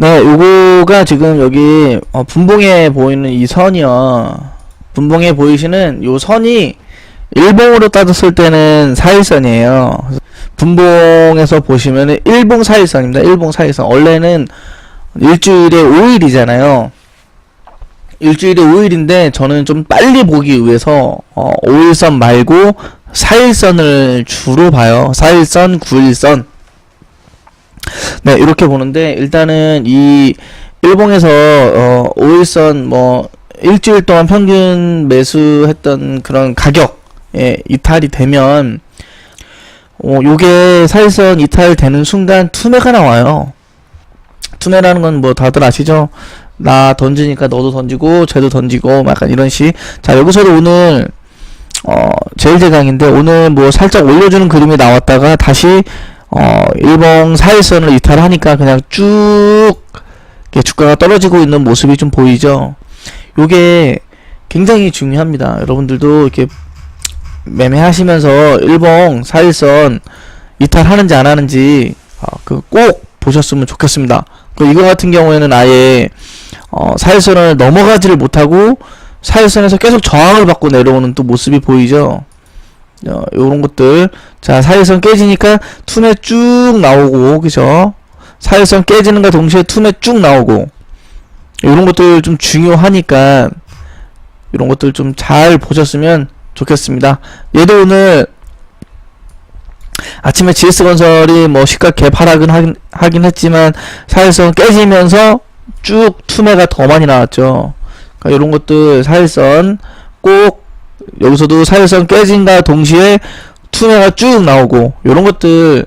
네, 요거가 지금 여기 어, 분봉에 보이는 이 선이요. 분봉에 보이시는 요 선이 일봉으로 따졌을 때는 4일선이에요. 분봉에서 보시면은 일봉 4일선입니다. 일봉 4일선. 원래는 일주일에 5일이잖아요. 일주일에 5일인데 저는 좀 빨리 보기 위해서 어, 5일선 말고 4일선을 주로 봐요. 4일선, 9일선. 네, 이렇게 보는데 일단은 이 일봉에서 어 5일선 뭐 일주일 동안 평균 매수했던 그런 가격에 이탈이 되면 어 요게 4일선 이탈되는 순간 투매가 나와요. 투매라는 건 뭐 다들 아시죠? 나 던지니까 너도 던지고 쟤도 던지고 뭐 약간 이런 식. 자, 여기서도 오늘 어 제일 제강인데 오늘 뭐 살짝 올려주는 그림이 나왔다가 다시 어, 일봉 4일선을 이탈하니까 그냥 쭉 주가가 떨어지고 있는 모습이 좀 보이죠. 요게 굉장히 중요합니다. 여러분들도 이렇게 매매하시면서 일봉 4일선 이탈하는지 안 하는지 어, 그꼭 보셨으면 좋겠습니다. 그 이거 같은 경우에는 아예 어, 4일선을 넘어가지를 못하고 4일선에서 계속 저항을 받고 내려오는 또 모습이 보이죠. 어, 요런 것들. 자, 사일선 깨지니까 툰에 쭉 나오고, 그죠? 사일선 깨지는가 동시에 툰에 쭉 나오고, 요런 것들 좀 중요하니까, 요런 것들 좀 잘 보셨으면 좋겠습니다. 얘도 오늘, 아침에 GS건설이 뭐 시가 개파락은 하긴, 하긴 했지만, 사일선 깨지면서 쭉 투매가 더 많이 나왔죠. 그러니까 요런 것들, 사일선 꼭 여기서도 사일선 깨진과 동시에 투매가 쭉 나오고 요런 것들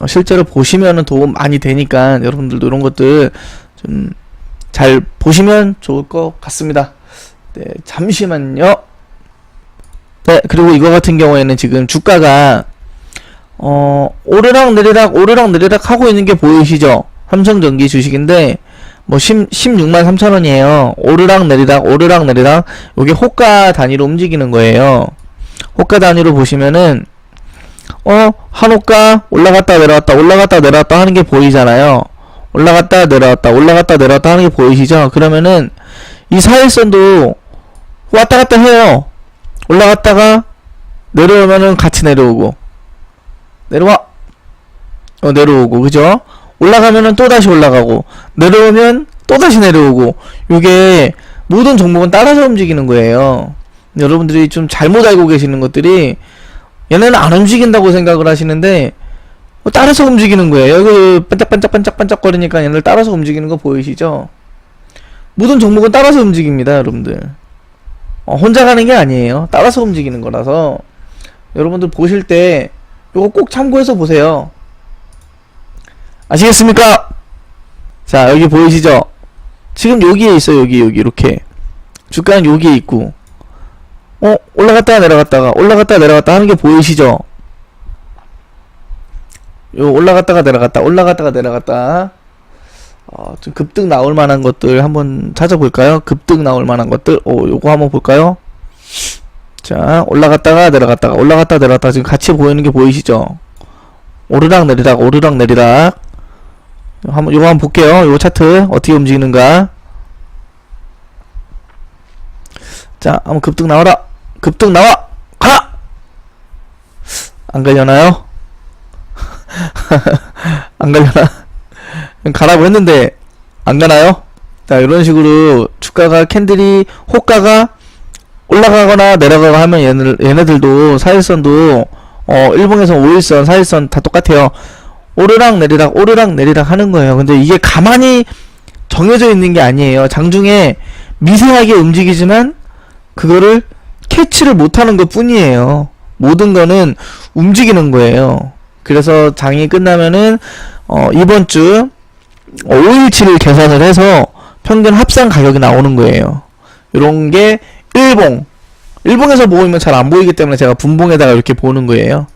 어, 실제로 보시면은 도움 많이 되니까 여러분들도 이런 것들 좀 잘 보시면 좋을 것 같습니다. 네, 잠시만요. 네, 그리고 이거 같은 경우에는 지금 주가가 어 오르락 내리락 오르락 내리락 하고 있는 게 보이시죠? 삼성전기 주식인데 뭐 10, 16만 3천 원이에요. 오르락 내리락 오르락 내리락 요게 호가 단위로 움직이는 거예요. 호가 단위로 보시면은 어 한 호가 올라갔다 내려왔다 올라갔다 내려왔다 하는 게 보이잖아요. 올라갔다 내려왔다 올라갔다 내려왔다 하는 게 보이시죠? 그러면은 이 사일선도 왔다 갔다 해요. 올라갔다가 내려오면은 같이 내려오고 내려와 어 내려오고 그죠? 올라가면은 또 다시 올라가고 내려오면 또 다시 내려오고 요게 모든 종목은 따라서 움직이는 거예요. 여러분들이 좀 잘못 알고 계시는 것들이 얘네는 안 움직인다고 생각을 하시는데 뭐 따라서 움직이는 거예요. 여기 반짝반짝반짝반짝 거리니까 얘네를 따라서 움직이는 거 보이시죠? 모든 종목은 따라서 움직입니다, 여러분들. 어, 혼자 가는 게 아니에요. 따라서 움직이는 거라서 여러분들 보실 때 요거 꼭 참고해서 보세요. 아시겠습니까? 자, 여기 보이시죠? 지금 여기에 있어요, 여기, 여기, 이렇게. 주가는 여기에 있고. 어, 올라갔다가 내려갔다가, 올라갔다가 내려갔다 하는 게 보이시죠? 요, 올라갔다가 내려갔다, 올라갔다가 내려갔다. 어, 좀 급등 나올 만한 것들 한번 찾아볼까요? 급등 나올 만한 것들. 오, 요거 한번 볼까요? 자, 올라갔다가 내려갔다가, 올라갔다 내려갔다 지금 같이 보이는 게 보이시죠? 오르락 내리락, 오르락 내리락. 한번 요거 한번 볼게요. 요 차트 어떻게 움직이는가. 자, 한번 급등 나와라. 급등 나와. 가. 안 걸려나요? 안 걸려나? 가라고 했는데 안 가나요? 자, 이런 식으로 주가가 캔들이 호가가 올라가거나 내려가거나 하면 얘네들, 얘네들도 사일선도 어 일봉에서 5일선, 4일선 다 똑같아요. 오르락 내리락 오르락 내리락 하는 거예요. 근데 이게 가만히 정해져 있는 게 아니에요. 장중에 미세하게 움직이지만 그거를 캐치를 못하는 것 뿐이에요. 모든 거는 움직이는 거예요. 그래서 장이 끝나면은 어 이번 주 5일치를 계산을 해서 평균 합산 가격이 나오는 거예요. 요런 게 일봉. 일봉에서 보이면 잘 안 보이기 때문에 제가 분봉에다가 이렇게 보는 거예요.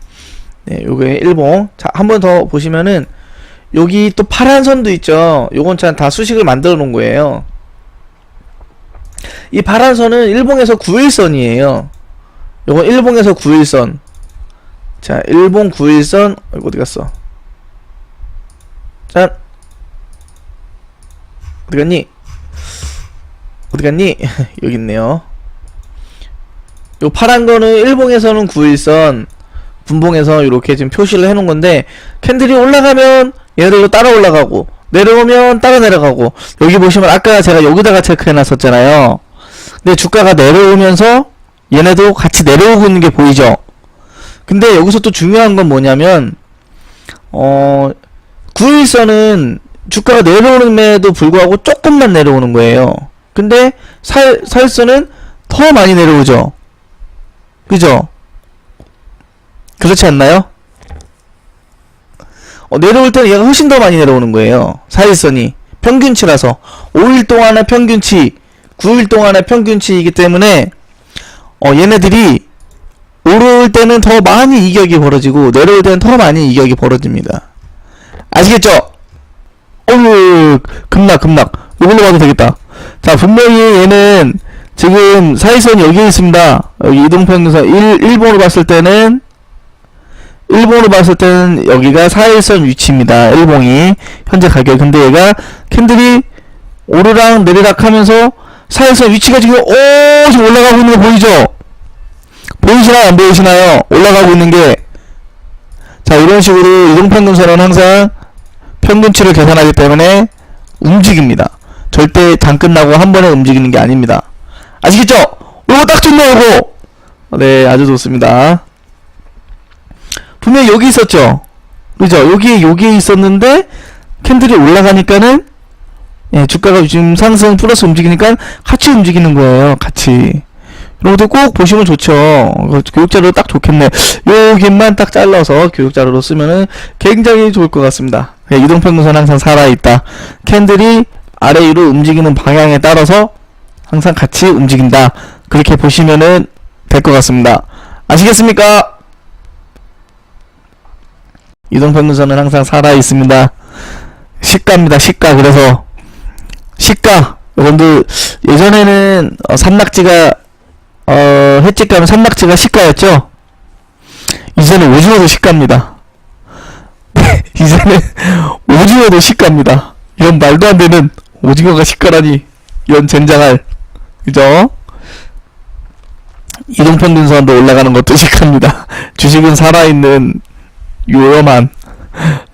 네, 요게 일봉. 자, 한 번 더 보시면은 여기 또 파란 선도 있죠. 요건 참 다 수식을 만들어 놓은 거예요. 이 파란 선은 일봉에서 9일선이에요. 요건 일봉에서 9일선. 자, 일봉 9일선. 이거 어디 갔어? 자. 어디 갔니? 어디 갔니? 여기 있네요. 요 파란 거는 일봉에서는 9일선, 분봉에서 이렇게 지금 표시를 해놓은 건데, 캔들이 올라가면 얘들로 따라 올라가고, 내려오면 따라 내려가고, 여기 보시면 아까 제가 여기다가 체크해놨었잖아요. 근데 주가가 내려오면서 얘네도 같이 내려오고 있는 게 보이죠? 근데 여기서 또 중요한 건 뭐냐면, 어, 9일선은 주가가 내려오는에도 불구하고 조금만 내려오는 거예요. 근데 살, 살선은 더 많이 내려오죠. 그죠? 그렇지 않나요? 어, 내려올 때는 얘가 훨씬 더 많이 내려오는 거예요. 사일선이. 평균치라서. 5일 동안의 평균치, 9일 동안의 평균치이기 때문에, 어, 얘네들이 오를 때는 더 많이 이격이 벌어지고, 내려올 때는 더 많이 이격이 벌어집니다. 아시겠죠? 어우, 급락, 급락. 이걸로 봐도 되겠다. 자, 분명히 얘는 지금 사이선이 여기에 있습니다. 여기 이동평균선 1, 1번으로 봤을 때는 1번으로 봤을 때는 여기가 4일선 위치입니다. 1봉이 현재 가격. 근데 얘가 캔들이 오르락 내리락 하면서 4일선 위치가 지금 오 지금 올라가고 있는 거 보이죠? 보이시나요? 안 보이시나요? 올라가고 있는 게 자, 이런 식으로 이동평균선은 항상 평균치를 계산하기 때문에 움직입니다. 절대 장 끝나고 한 번에 움직이는 게 아닙니다. 아시겠죠? 요거 딱 좋네요, 요거! 네, 아주 좋습니다. 분명히 여기 있었죠? 그죠? 여기에, 여기에 있었는데, 캔들이 올라가니까는, 예, 주가가 지금 상승 플러스 움직이니까 같이 움직이는 거예요, 같이. 이런 것도 꼭 보시면 좋죠. 그 교육자료 딱 좋겠네. 여기만 딱 잘라서 교육자료로 쓰면은 굉장히 좋을 것 같습니다. 예, 이동평균선 항상 살아있다. 캔들이 아래 위로 움직이는 방향에 따라서 항상 같이 움직인다. 그렇게 보시면은 될 것 같습니다. 아시겠습니까? 이동평균선은 항상 살아있습니다. 시가입니다. 시가. 그래서 시가. 여러분들 예전에는 어, 산낙지가 어, 횟집 가면 산낙지가 시가였죠? 이제는 오징어도 시가입니다. 이제는 오징어도 시가입니다. 이런 말도 안 되는 오징어가 시가라니. 이런 젠장할. 그죠? 이동평균선도 올라가는 것도 시가입니다. 주식은 살아있는 요염한.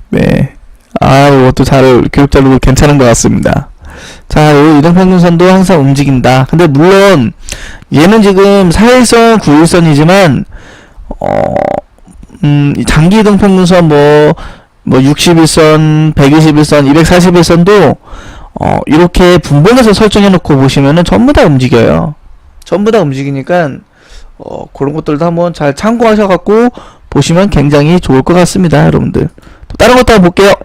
네. 아, 이것도 잘, 교육자료도 괜찮은 것 같습니다. 자, 요 이동평균선도 항상 움직인다. 근데 물론, 얘는 지금 4일선, 9일선이지만, 어, 음, 이 장기 이동평균선 뭐, 뭐 61선, 121선, 241선도 어, 이렇게 분봉해서 설정해 놓고 보시면은 전부 다 움직여요. 전부 다 움직이니까 어, 그런 것들도 한번 잘 참고하셔 갖고 보시면 굉장히 좋을 것 같습니다, 여러분들. 또 다른 것도 한번 볼게요.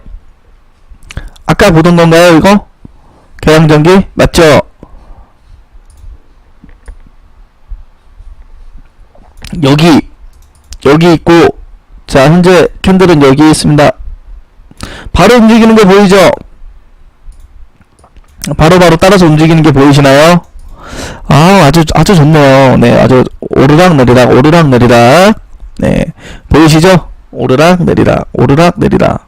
아까 보던 건가요, 이거? 계량전기 맞죠? 여기 여기 있고 자 현재 캔들은 여기 있습니다 바로 움직이는 거 보이죠 바로바로 따라서 움직이는 게 보이시나요 아 아주 아주 좋네요 네 아주 오르락 내리락 오르락 내리락 네 보이시죠 오르락 내리락 오르락 내리락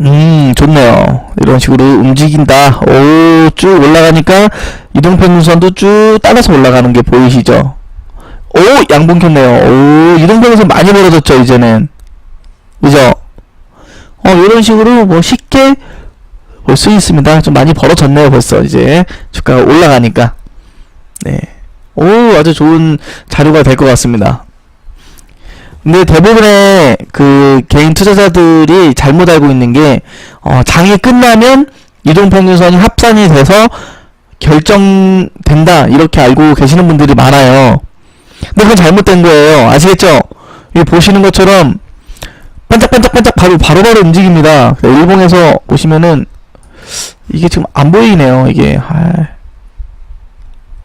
음, 좋네요. 이런 식으로 움직인다. 오, 쭉 올라가니까 이동평균선도 쭉 따라서 올라가는 게 보이시죠? 오, 양봉 켰네요. 오, 이동평균선 많이 벌어졌죠, 이제는. 그죠? 어, 이런 식으로 뭐 쉽게 볼수 있습니다. 좀 많이 벌어졌네요, 벌써. 이제 주가가 올라가니까. 네. 오, 아주 좋은 자료가 될 것 같습니다. 근데 대부분의 그 개인 투자자들이 잘못 알고 있는 게 어, 장이 끝나면 이동평균선이 합산이 돼서 결정된다 이렇게 알고 계시는 분들이 많아요. 근데 그건 잘못된 거예요. 아시겠죠? 이 보시는 것처럼 반짝반짝반짝 바로 바로바로 움직입니다. 일봉에서 보시면은 이게 지금 안 보이네요. 이게 아,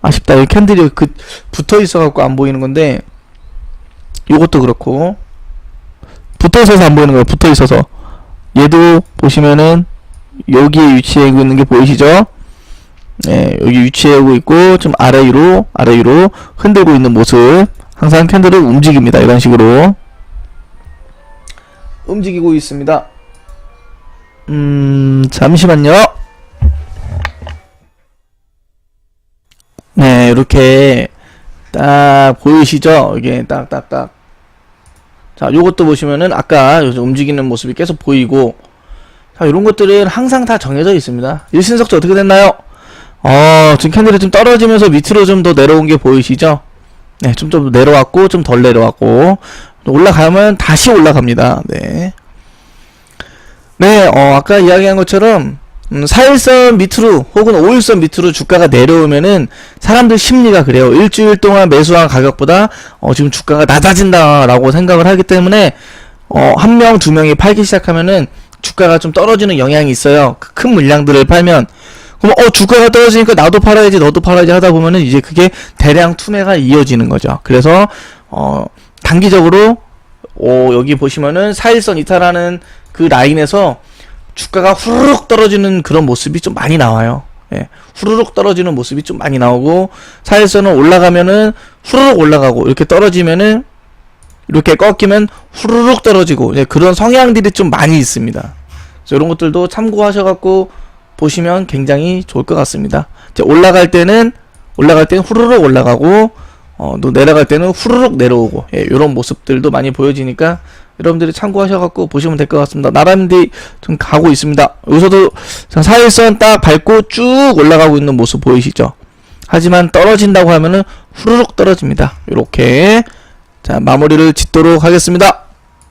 아쉽다. 이 캔들이 그 붙어 있어갖고 안 보이는 건데. 요것도 그렇고 붙어 있어서 안 보이는 거예요. 붙어 있어서 얘도 보시면은 여기에 위치하고 있는 게 보이시죠? 네, 여기 위치하고 있고 좀 아래 위로 아래 위로 흔들고 있는 모습 항상 캔들을 움직입니다. 이런 식으로 움직이고 있습니다. 음, 잠시만요. 네, 이렇게 딱 보이시죠? 이게 딱 딱 딱. 자, 요것도 보시면은 아까 움직이는 모습이 계속 보이고 자, 이런 것들은 항상 다 정해져 있습니다. 일신석조 어떻게 됐나요? 어, 지금 캔들이 좀 떨어지면서 밑으로 좀 더 내려온 게 보이시죠? 네, 좀좀 내려왔고 좀 덜 내려왔고 올라가면 다시 올라갑니다. 네. 네, 어, 아까 이야기한 것처럼 음, 4일선 밑으로 혹은 5일선 밑으로 주가가 내려오면은 사람들 심리가 그래요. 일주일 동안 매수한 가격보다 어, 지금 주가가 낮아진다라고 생각을 하기 때문에 어, 한 명, 두 명이 팔기 시작하면은 주가가 좀 떨어지는 영향이 있어요. 그큰 물량들을 팔면 그럼 어 주가가 떨어지니까 나도 팔아야지 너도 팔아야지 하다 보면은 이제 그게 대량 투매가 이어지는 거죠. 그래서 어 단기적으로 어 여기 보시면은 4일선 이탈하는 그 라인에서 주가가 후루룩 떨어지는 그런 모습이 좀 많이 나와요. 예. 후루룩 떨어지는 모습이 좀 많이 나오고 4일선은 올라가면은 후루룩 올라가고 이렇게 떨어지면은 이렇게 꺾이면 후루룩 떨어지고 이제 그런 성향들이 좀 많이 있습니다. 그래서 이런 것들도 참고하셔갖고 보시면 굉장히 좋을 것 같습니다. 올라갈 때는 올라갈 때는 후루룩 올라가고 어, 또 내려갈 때는 후루룩 내려오고 예, 이런 모습들도 많이 보여지니까 여러분들이 참고하셔갖고 보시면 될 것 같습니다. 나란히 좀 가고 있습니다. 여기서도 4일선 딱 밟고 쭉 올라가고 있는 모습 보이시죠? 하지만 떨어진다고 하면은 후루룩 떨어집니다. 이렇게 자 마무리를 짓도록 하겠습니다.